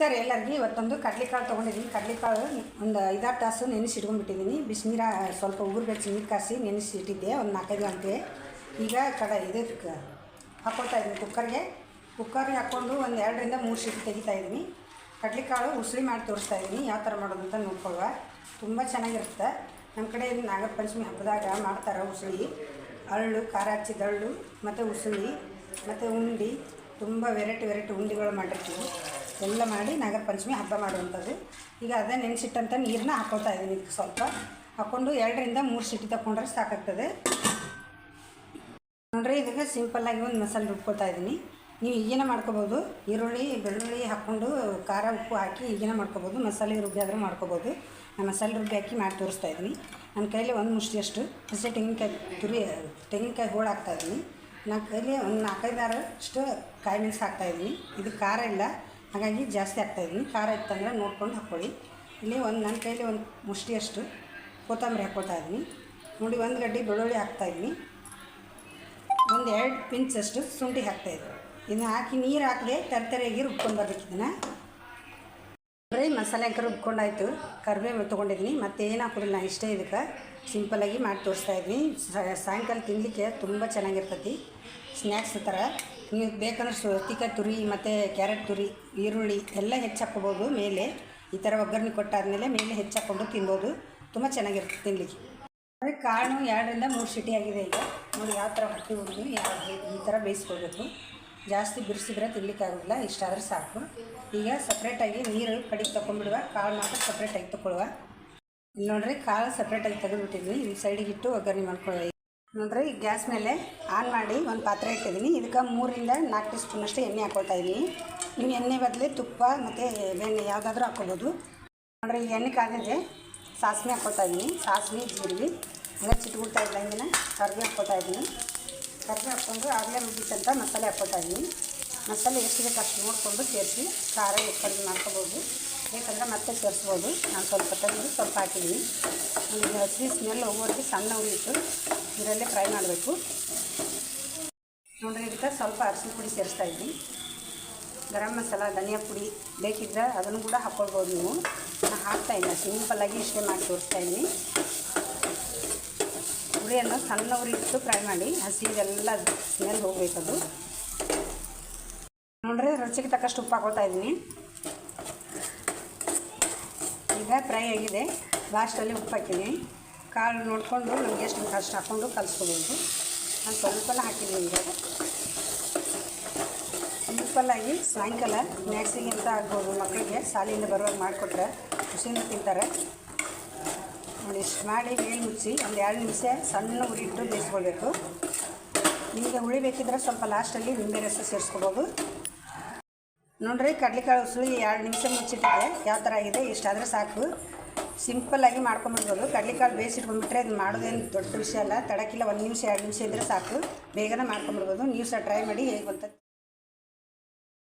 Sir, ಎಲ್ಲರಿಗೂ ಇವತ್ತೊಂದು ಕಡ್ಲೆಕಾಳು ತೊಗೊಂಡಿದ್ದೀನಿ. ಕಡ್ಲೆಕಾಳು ಒಂದು ಐದಾರು ತಾಸು ನೆನೆಸಿ ಇಟ್ಕೊಂಡ್ಬಿಟ್ಟಿದ್ದೀನಿ. ಬಿಸಿನೀರ ಸ್ವಲ್ಪ ಉಗುರು ಬೆಚ್ಚಿ ನೀರು ಕಾಸಿ ನೆನೆಸಿ ಇಟ್ಟಿದ್ದೆ. ಒಂದು ನಾಲ್ಕೈದು ಗಂಟೆ. ಈಗ ಕಡ ಇದಕ್ಕೆ ಹಾಕೊಳ್ತಾ ಇದ್ದೀನಿ ಕುಕ್ಕರ್ಗೆ. ಕುಕ್ಕರ್ಗೆ ಹಾಕ್ಕೊಂಡು ಒಂದು ಎರಡರಿಂದ ಮೂರು ಸೀಟಿ ತೆಗಿತಾ ಇದ್ದೀನಿ. ಕಡ್ಲೆಕಾಳು ಉಸುಳಿ ಮಾಡಿ ತೋರಿಸ್ತಾ ಇದ್ದೀನಿ. ಯಾವ ಥರ ಮಾಡೋದು ಅಂತ ನೋಡ್ಕೊಳ್ಳುವ. ತುಂಬ ಚೆನ್ನಾಗಿರುತ್ತೆ. ನಮ್ಮ ಕಡೆ ಇದು ನಾಗರ ಪಂಚಮಿ ಹಬ್ಬದಾಗ ಮಾಡ್ತಾರೆ ಉಸುಳಿ ಅರಳು ಖಾರ ಹಚ್ಚಿದ ಅರಳು ಮತ್ತು ಉಸುಳಿ ಮತ್ತು ಉಂಡಿ. ತುಂಬ ವೆರೈಟಿ ವೆರೈಟಿ ಉಂಡಿಗಳು ಮಾಡಿರ್ತೀವಿ. ಎಲ್ಲ ಮಾಡಿ ನಾಗರ ಪಂಚಮಿ ಹಬ್ಬ ಮಾಡುವಂಥದ್ದು. ಈಗ ಅದೇ ನೆನೆಸಿಟ್ಟಂಥ ನೀರನ್ನ ಹಾಕ್ಕೊಳ್ತಾ ಇದ್ದೀನಿ ಇದಕ್ಕೆ ಸ್ವಲ್ಪ. ಹಾಕ್ಕೊಂಡು ಎರಡರಿಂದ ಮೂರು ಸಿಟಿ ತಗೊಂಡ್ರೆ ಸಾಕಾಗ್ತದೆ. ನೋಡ್ರಿ, ಇದಕ್ಕೆ ಸಿಂಪಲ್ಲಾಗಿ ಒಂದು ಮಸಾಲೆ ರುಬ್ಕೊಳ್ತಾ ಇದ್ದೀನಿ. ನೀವು ಈಗೇನ ಮಾಡ್ಕೋಬೋದು. ಈರುಳ್ಳಿ, ಬೆಳ್ಳುಳ್ಳಿ ಹಾಕ್ಕೊಂಡು ಖಾರ, ಉಪ್ಪು ಹಾಕಿ ಈಗೇನ ಮಾಡ್ಕೋಬೋದು. ಮಸಾಲೆ ರುಬ್ಬಿ ಆದರೆ ಮಾಡ್ಕೋಬೋದು. ನಾನು ಮಸಾಲೆ ರುಬ್ಬಿ ಹಾಕಿ ಮಾಡಿ ತೋರಿಸ್ತಾ ಇದ್ದೀನಿ. ನನ್ನ ಕೈಲಿ ಒಂದು ಮುಷ್ಟಿಯಷ್ಟು. ಹಸಿ ತೆಂಗಿನಕಾಯಿ ತುರಿ, ತೆಂಗಿನಕಾಯಿ ಹೋಳು ಹಾಕ್ತಾ ಇದ್ದೀನಿ. ನನ್ನ ಕೈಲಿ ಒಂದು ನಾಲ್ಕೈದಾರು ಅಷ್ಟು ಕಾಯಿ ಮೆಣಸು ಹಾಕ್ತಾ ಇದ್ದೀನಿ. ಇದು ಖಾರ ಇಲ್ಲ. ಹಾಗಾಗಿ ಜಾಸ್ತಿ ಹಾಕ್ತಾಯಿದ್ದೀನಿ ಖಾರ ಇತ್ತಂದ್ರೆ ನೋಡ್ಕೊಂಡು ಹಾಕ್ಕೊಳ್ಳಿ. ಇಲ್ಲಿ ಒಂದು ನನ್ನ ಕೈಲಿ ಒಂದು ಮುಷ್ಟಿಯಷ್ಟು ಕೊತ್ತಂಬರಿ ಹಾಕ್ಕೊಳ್ತಾ ಇದ್ದೀನಿ. ನೋಡಿ, ಒಂದು ಗಡ್ಡೆ ಬೆಳ್ಳುಳ್ಳಿ ಹಾಕ್ತಾ ಇದ್ದೀನಿ. ಒಂದು ಎರಡು ಪಿಂಚಷ್ಟು ಶುಂಠಿ ಹಾಕ್ತಾಯಿದ್ದೆ ಇದನ್ನ ಹಾಕಿ ನೀರು ಹಾಕದೆ ತರತರಿಯಾಗಿ ರುಬ್ಕೊಂಡು ಬರಬೇಕು ಇದನ್ನು. ಬರೀ ಮಸಾಲೆ ಹಾಕಿ ರುಬ್ಕೊಂಡಾಯಿತು. ಕರಿಬೇವು ತೊಗೊಂಡಿದ್ದೀನಿ. ಮತ್ತೆ ಏನು ಹಾಕೋದಿಲ್ಲ ಇಷ್ಟೇ ಇದಕ್ಕೆ. ಸಿಂಪಲಾಗಿ ಮಾಡಿ ತೋರಿಸ್ತಾ ಇದ್ದೀನಿ. ಸಾಯಂಕಾಲ ತಿನ್ನಲಿಕ್ಕೆ ತುಂಬ ಚೆನ್ನಾಗಿರ್ತೈತಿ. ಸ್ನ್ಯಾಕ್ಸ್ ಥರ ನೀವು ಬೇಕಂದ್ರೆ ಸೌತಿಕಾಯಿ ತುರಿ, ಮತ್ತು ಕ್ಯಾರೆಟ್ ತುರಿ, ಈರುಳ್ಳಿ ಎಲ್ಲ ಹೆಚ್ಚಾಕ್ಕೋಬೋದು ಮೇಲೆ. ಈ ಥರ ಒಗ್ಗರಣೆ ಕೊಟ್ಟಾದ್ಮೇಲೆ ಮೇಲೆ ಹೆಚ್ಚಾಕೊಂಡು ಹಾಕ್ಕೊಂಡು ತಿನ್ಬೋದು. ತುಂಬ ಚೆನ್ನಾಗಿರುತ್ತೆ ತಿನ್ನಲಿಕ್ಕೆ ಅದೇ ಕಾಳು ಎರಡರಿಂದ ಮೂರು ಸಿಟಿ ಆಗಿದೆ ಈಗ. ನೋಡಿ ಯಾವ ಥರ ಹೊಟ್ಟೆ ಹುಡುಗಿ ಯಾವ ಈ ಥರ ಬೇಯಿಸ್ಕೊಳ್ಬೇಕು. ಜಾಸ್ತಿ ಬಿಡಿಸಿದ್ರೆ ತಿನ್ಲಿಕ್ಕೆ ಆಗೋದಿಲ್ಲ, ಇಷ್ಟಾದರೆ ಸಾಕು. ಈಗ ಸಪ್ರೇಟಾಗಿ ನೀರು ಕಡಿಗೆ ತೊಗೊಂಡ್ಬಿಡುವ, ಕಾಳು ಮಾತ್ರ ಸಪ್ರೇಟಾಗಿ ತೊಗೊಳ್ಳುವ. ಇಲ್ಲಿ ನೋಡ್ರಿ, ಕಾಳು ಸಪ್ರೇಟಾಗಿ ತೆಗೆದುಬಿಟ್ಟಿದ್ವಿ. ಈ ಸೈಡಿಗೆ ಇಟ್ಟು ಒಗ್ಗರಣೆ ಮಾಡ್ಕೊಳ್ಳಿ ನೋಡ್ರಿ ಗ್ಯಾಸ್ ಮೇಲೆ ಆನ್ ಮಾಡಿ ಒಂದು ಪಾತ್ರೆ ಇಟ್ಟಿದ್ದೀನಿ ಇದಕ್ಕೆ ಮೂರಿಂದ ನಾಲ್ಕು ಟೀ ಸ್ಪೂನಷ್ಟು ಎಣ್ಣೆ ಹಾಕ್ಕೊಳ್ತಾ ಇದ್ದೀನಿ ನೀವು ಎಣ್ಣೆ ಬದಲು ತುಪ್ಪ ಮತ್ತು ಬೆಣ್ಣೆ ಯಾವುದಾದ್ರೂ ಹಾಕ್ಕೊಬೋದು ನೋಡ್ರಿ ಎಣ್ಣೆ ಕಾದಿದೆ. ಸಾಸಿವೆ ಹಾಕ್ಕೊಳ್ತಾ ಇದ್ದೀನಿ ಸಾಸಿವೆ, ಜೀರಿಗೆ, ಹಂಗೆ ಚಿಟ್ಬಿಡ್ತಾ ಇದ್ದಂಗೆ ಕರ್ಬೇವು ಹಾಕ್ಕೊಳ್ತಾ ಇದ್ದೀನಿ ಕರ್ಬೇವು ಹಾಕ್ಕೊಂಡು ಆಗಲೇ ರುಬ್ಬಿಟ್ಟಂತ ಮಸಾಲೆ ಹಾಕ್ಕೊಳ್ತಾ ಇದ್ದೀನಿ ಮಸಾಲೆ ಎಷ್ಟು ಬೇಕು ಅಷ್ಟು ನೋಡಿಕೊಂಡು ಸೇರಿಸಿ ಖಾರ ಎಷ್ಟು ಕಡಿಮೆ ಮಾಡ್ಕೋಬೋದು. ಬೇಕಂದ್ರೆ ಮತ್ತೆ ಸೇರಿಸ್ಬೋದು. ನಾನು ಸ್ವಲ್ಪ ತಂದು ಸ್ವಲ್ಪ ಹಾಕಿದ್ದೀನಿ ಒಂದು ಹಸಿ ಸ್ಮೆಲ್ ಹೋಗೋರಿಗೆ ಸಣ್ಣ ಉರಿ ಇಟ್ಟು ಇದರಲ್ಲೇ ಫ್ರೈ ಮಾಡಬೇಕು. ನೋಡ್ರಿ ಇದಕ್ಕೆ ಸ್ವಲ್ಪ ಅರಿಶಿನ ಪುಡಿ ಸೇರಿಸ್ತಾ ಇದ್ದೀನಿ. ಗರಂ ಮಸಾಲ, ಧನಿಯಾ ಪುಡಿ ಬೇಕಿದ್ದರೆ ಅದನ್ನು ಕೂಡ ಹಾಕ್ಕೊಳ್ಬೋದು ನೀವು. ನಾನು ಹಾಕ್ತಾ ಇಲ್ಲ ಸಿಂಪಲ್ಲಾಗಿ ಇಷ್ಟೇ ಮಾಡಿ ತೋರಿಸ್ತಾ ಇದ್ದೀನಿ. ಉರಿಯನ್ನು ಸಣ್ಣ ಇಟ್ಟು ಫ್ರೈ ಮಾಡಿ ಹಸಿದೆಲ್ಲ ಸ್ಮೆಲ್ ಹೋಗಬೇಕದು ನೋಡ್ರಿ ರುಚಿಗೆ ತಕ್ಕಷ್ಟು ಉಪ್ಪು ಹಾಕೊಳ್ತಾ ಇದ್ದೀನಿ. ಈಗ ಫ್ರೈ ಆಗಿದೆ. ಲಾಸ್ಟಲ್ಲಿ ಉಪ್ಪು ಹಾಕಿದ್ದೀನಿ. ಕಾಳು ನೋಡಿಕೊಂಡು ನಮಗೆ ಎಷ್ಟು ಕಷ್ಟ ಹಾಕ್ಕೊಂಡು ಕಲಿಸ್ಕೊಬೋದು. ನಾನು ಸ್ವಲ್ಪ ಹಾಕಿದ್ದೀನಿ ಈಗ. ಸಿಂಪಲ್ಲಾಗಿ ಸಾಯಂಕಾಲ ಸ್ನ್ಯಾಕ್ಸಿಗೆ ಅಂತ ಆಗ್ಬೋದು ಮಕ್ಕಳಿಗೆ. ಶಾಲೆಯಿಂದ ಬರುವಾಗ ಮಾಡಿಕೊಟ್ರೆ ಖುಷಿಯಿಂದ ತಿಂತಾರೆ. ನೋಡಿ, ಇಷ್ಟು ಮಾಡಿ ಮೇಲೆ ಮುಚ್ಚಿ ಒಂದು ಎರಡು ನಿಮಿಷ ಸಣ್ಣ ಹುಳಿ ಇಟ್ಟು ಬೇಯಿಸ್ಕೊಳ್ಬೇಕು. ನಿಮಗೆ ಹುಳಿ ಬೇಕಿದ್ರೆ ಸ್ವಲ್ಪ ಲಾಸ್ಟಲ್ಲಿ ನಿಂಬೆ ರಸ ಸೇರಿಸ್ಕೋಬೋದು. ನೋಡ್ರಿ, ಕಡ್ಲೆಕಾಳು ಉಸುಳಿ ಎರಡು ನಿಮಿಷ ಮುಚ್ಚಿಟ್ಟಿದೆ. ಯಾವ ಥರ ಆಗಿದೆ? ಇಷ್ಟಾದರೆ ಸಾಕು. ಸಿಂಪಲ್ಲಾಗಿ ಮಾಡ್ಕೊಂಬಿಡ್ಬೋದು ಕಡಲೆಕಾಳು ಬೇಯಿಸಿಟ್ಕೊಂಡ್ಬಿಟ್ರೆ ಅದು ಮಾಡೋದೇನು ದೊಡ್ಡ ವಿಷಯ ಅಲ್ಲ. ತಡಕ್ಕಿಲ್ಲ ಒಂದು ನಿಮಿಷ, ಎರಡು ನಿಮಿಷ ಇದ್ದರೆ ಸಾಕು. ಬೇಗನೆ ಮಾಡ್ಕೊಂಬಿಡ್ಬೋದು ನೀವು ಸಹ ಟ್ರೈ ಮಾಡಿ ಹೇಗೆ ಬಂತ